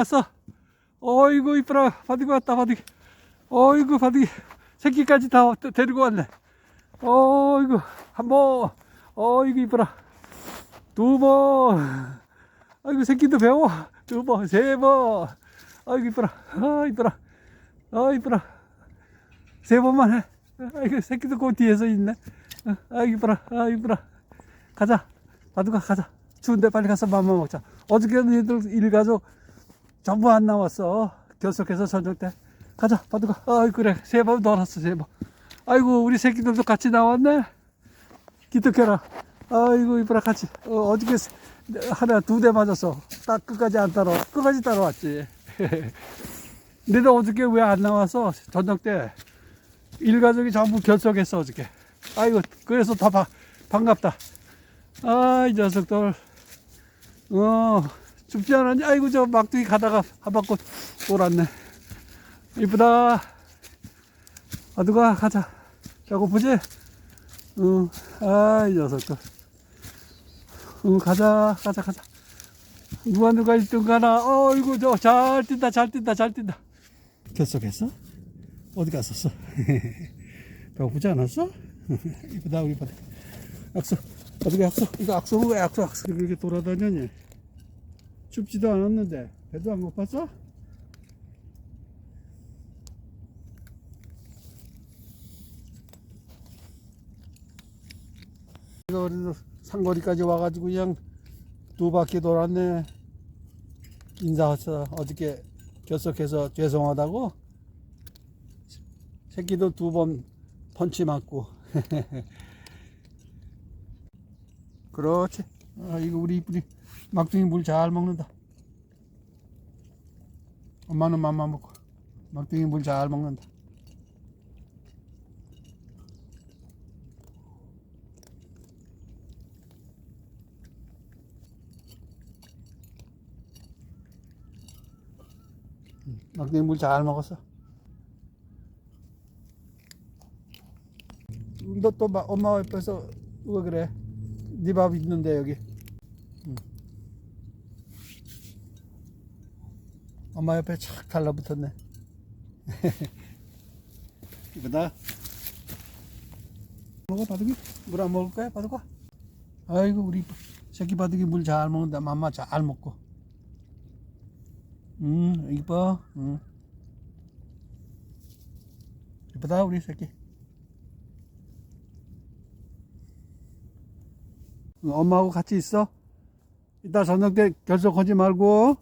왔어. 어이구 이쁘라 바둑이 왔다 바둑이. 어이구 바둑이 새끼까지 다 데- 데리고 왔네. 어이구 한 번. 어이구 이쁘라. 두 번. 아이고 새끼도 배워. 두 번, 세 번. 아이고 이쁘라. 아 이쁘라. 아 이쁘라. 세 번만 해. 아이고 새끼도 그 뒤에서 있네. 어, 아이고 이쁘라. 아 이쁘라. 가자. 바둑아 가자. 추운데 빨리 가서 맘만 먹자. 어저께는 얘들 일가족 전부 안 나왔어. 결석해서 저녁 때. 가자, 바둑아. 아이, 그래. 세번 놀았어, 세 번. 아이고, 우리 새끼들도 같이 나왔네. 기특해라. 아이고, 이쁘라, 같이. 어, 어저께 세- 하나, 두 대 맞았어. 딱 끝까지 안 따라, 끝까지 따라왔지. 근데 어저께 왜 안 나왔어? 저녁 때. 일가족이 전부 결석했어, 어저께. 아이고, 그래서 더 바, 반갑다. 아, 이 녀석들. 어, 춥지 않았니? 아이고, 저 막둥이 가다가 한 바퀴 돌았네. 이쁘다. 아, 누가 가자. 배고프지? 응, 아, 이 녀석들. 응, 가자, 가자, 가자. 누가 누가 1등 가나? 어이구, 저, 잘 뛴다, 잘 뛴다, 잘 뛴다. 결석했어? 어디 갔었어? 배고프지 않았어? 이쁘다, 우리 바다. 악수. 어떻게 악수? 이거 악수 왜 악수 악수 이렇게 돌아다녔니? 춥지도 않았는데 배도 안 고팠어? 이거 그래도 상거리까지 와가지고 그냥 두 바퀴 돌았네 인사했어 어저께 결석해서 죄송하다고 새끼도 두 번 펀치 맞고 그렇지. 아, 이거 우리 이쁜이 막둥이 물 잘 먹는다. 엄마는 맘만 먹고 막둥이 물 잘 먹는다. 응, 막둥이 물 잘 먹었어. 너 또 엄마 옆에서 왜 그래? 네 밥 있는데 여기. 응. 엄마 옆에 착 달라붙었네. 이거다. 먹어 바둑이? 물 안 먹을 거야 바둑아? 아이고 우리 새끼 바둑이 물 잘 먹는다. 맘마 잘 먹고. 음 이뻐. 응. 이쁘다 우리 새끼. 엄마하고 같이 있어. 이따 저녁 때 결석하지 말고